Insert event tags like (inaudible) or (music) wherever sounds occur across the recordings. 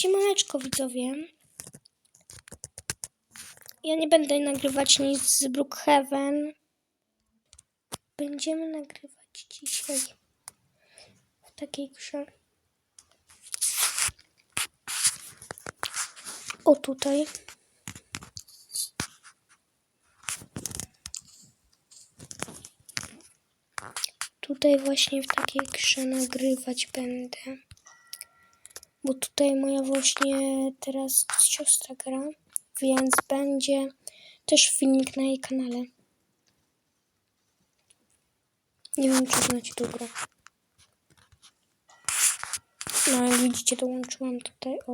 Siemaneczko widzowie. Ja nie będę nagrywać nic z Brookhaven. Będziemy nagrywać dzisiaj w takiej grze. O tutaj. Tutaj właśnie w takiej grze nagrywać będę. Bo tutaj moja właśnie teraz siostra gra, więc będzie też filmik na jej kanale. Nie wiem, czy znacie tą grę. No, jak widzicie, dołączyłam tutaj o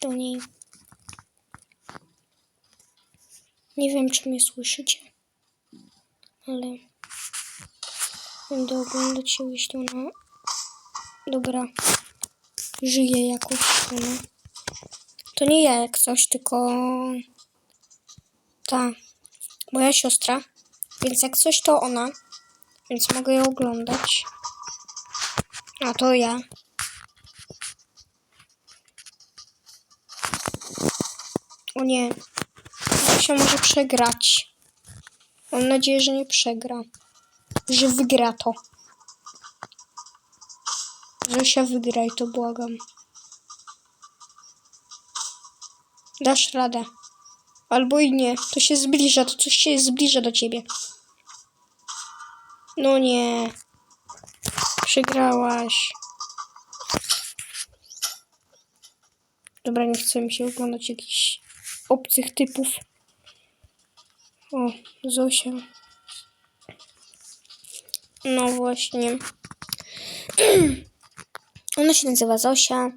do niej. Nie wiem, czy mnie słyszycie, ale będę oglądać ją, jeśli ona dobra żyje jakoś. No. To nie ja jak coś, tylko ta moja siostra. Więc jak coś, to ona. Więc mogę ją oglądać. A to ja. O nie. Zosia może przegrać. Mam nadzieję, że nie przegra. Że wygra to. Zosia wygraj, to błagam. Dasz radę. Albo i nie. To się zbliża, to coś się zbliża do ciebie. No nie. Przegrałaś. Dobra, nie chcę mi się oglądać jakichś obcych typów. O, Zosia. No właśnie. (clears throat) Ona się nazywa Zosia.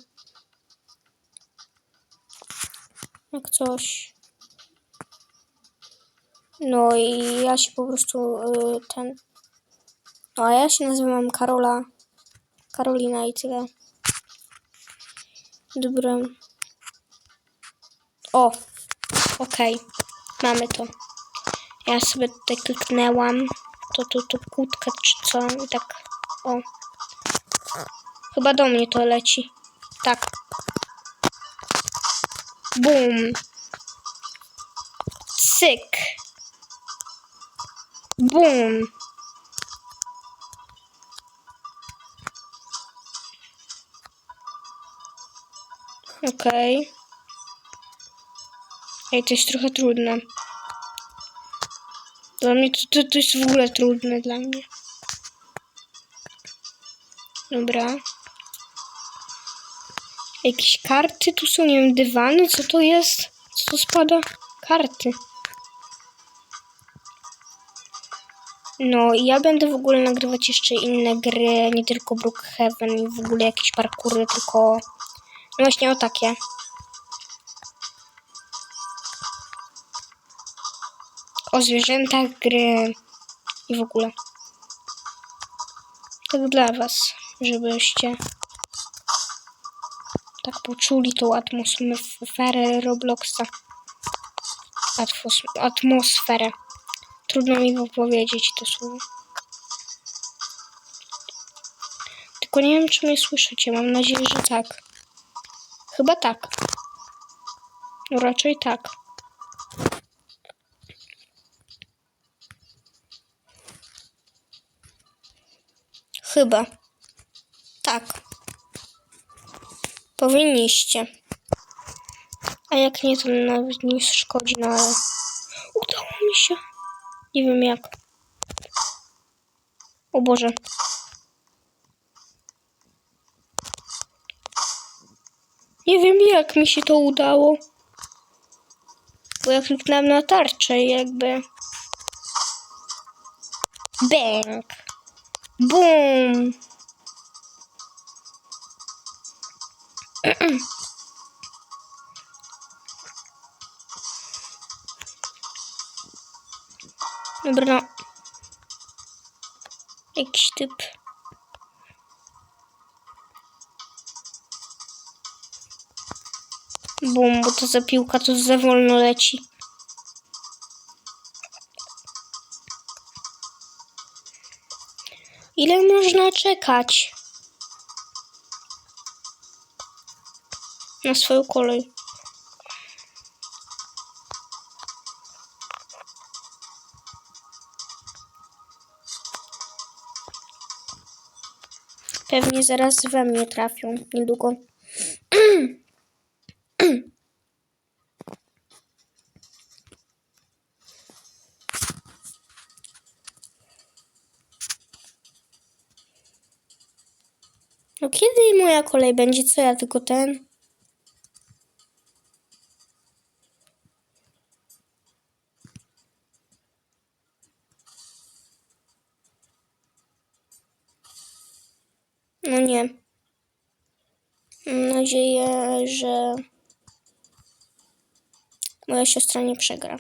Jak coś. No i ja się po prostu y, ten. No a ja się nazywam Karola. Karolina i tyle. Dobra. O, okej. Mamy to. Ja sobie tutaj kliknęłam. To tu, tu kłódkę czy co i tak. O. Chyba do mnie to leci. Tak. Bum. Cyk. Bum. Okej. Okay. Ej, to jest trochę trudne. Dla mnie to, to, to jest w ogóle trudne dla mnie. Dobra. Jakieś karty tu są, nie wiem, dywany, co to jest? Co to spada? Karty. No i ja będę w ogóle nagrywać jeszcze inne gry, nie tylko Brookhaven i w ogóle jakieś parkury, tylko no właśnie o takie. O zwierzętach gry i w ogóle. Tak dla was, żebyście tak poczuli tą atmosferę Robloxa. Atmos atmosferę. Trudno mi wypowiedzieć to słowo. Tylko nie wiem, czy mnie słyszycie. Mam nadzieję, że tak. Chyba tak. No raczej tak. Chyba. Tak. Powinniście. A jak nie, to nawet nie szkodzi, no ale... Udało mi się. Nie wiem jak. O Boże. Nie wiem jak mi się to udało. Bo ja kliknąłem na tarczę jakby... Bang! Boom! (clears throat) Dobra, no. Jakiś typ. Bum, bo to za piłka to za wolno leci. Ile można czekać? Na swoją kolej. Pewnie zaraz we mnie trafią niedługo. No kiedy moja kolej będzie? Co ja tylko ten? No nie. Mam nadzieję, że moja siostra nie przegra.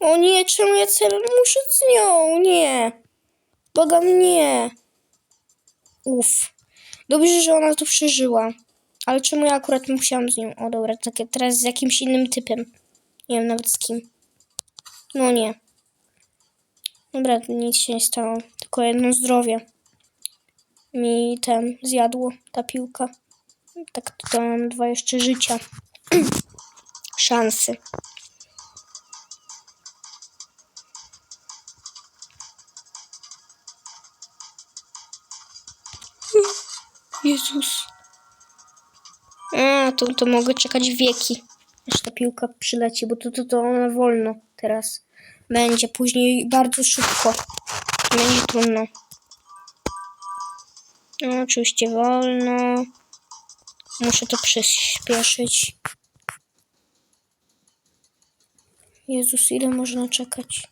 O nie, czemu ja celem muszę z nią? Nie. Błagam, nie. Uff. Dobrze, że ona to przeżyła. Ale czemu ja akurat musiałam z nią? O dobra, takie teraz z jakimś innym typem. Nie wiem nawet z kim. No nie. Dobra, nic się nie stało. Tylko jedno zdrowie mi ten zjadło, ta piłka. Tak to mam dwa jeszcze życia. (clears throat) Szansy. Jezus. A, to, to mogę czekać wieki, aż ta piłka przyleci, bo to, to, to ona wolno teraz będzie. Później bardzo szybko. Będzie trudno. No, oczywiście wolno. Muszę to przyspieszyć. Jezus, ile można czekać?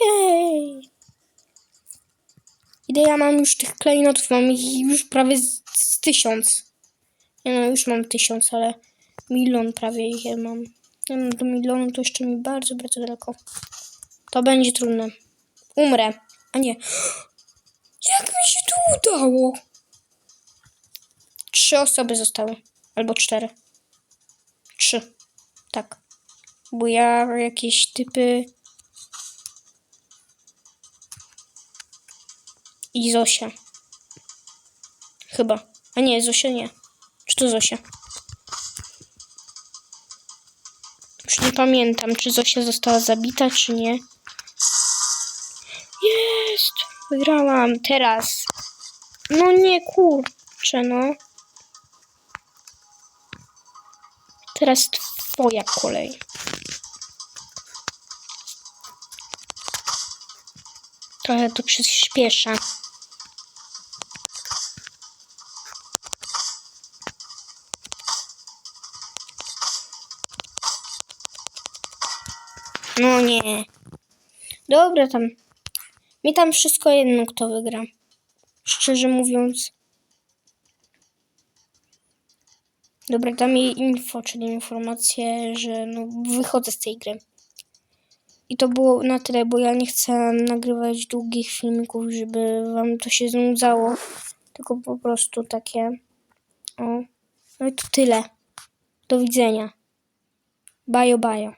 Jej! Ile ja mam już tych klejnotów? Mam ich już prawie z, z tysiąc. Nie no, już mam tysiąc, ale milion prawie ich mam. No, do milionu to jeszcze mi bardzo, bardzo daleko. To będzie trudne. Umrę. A nie. Jak mi się to udało? Trzy osoby zostały. Albo cztery. Trzy. Tak. Bo ja jakieś typy. I Zosia. Chyba. A nie, Zosia nie. Czy to Zosia? Już nie pamiętam, czy Zosia została zabita, czy nie. Jest! Wygrałam teraz. No nie, kurczę, no. Teraz twoja kolej. Trochę to przyspiesza. No nie. Dobra tam. Mi tam wszystko jedno, kto wygra. Szczerze mówiąc. Dobra, dam jej info, czyli informację, że no, wychodzę z tej gry. I to było na tyle, bo ja nie chcę nagrywać długich filmików, żeby wam to się znudzało. Tylko po prostu takie. O. No i to tyle. Do widzenia. Bajo, bajo.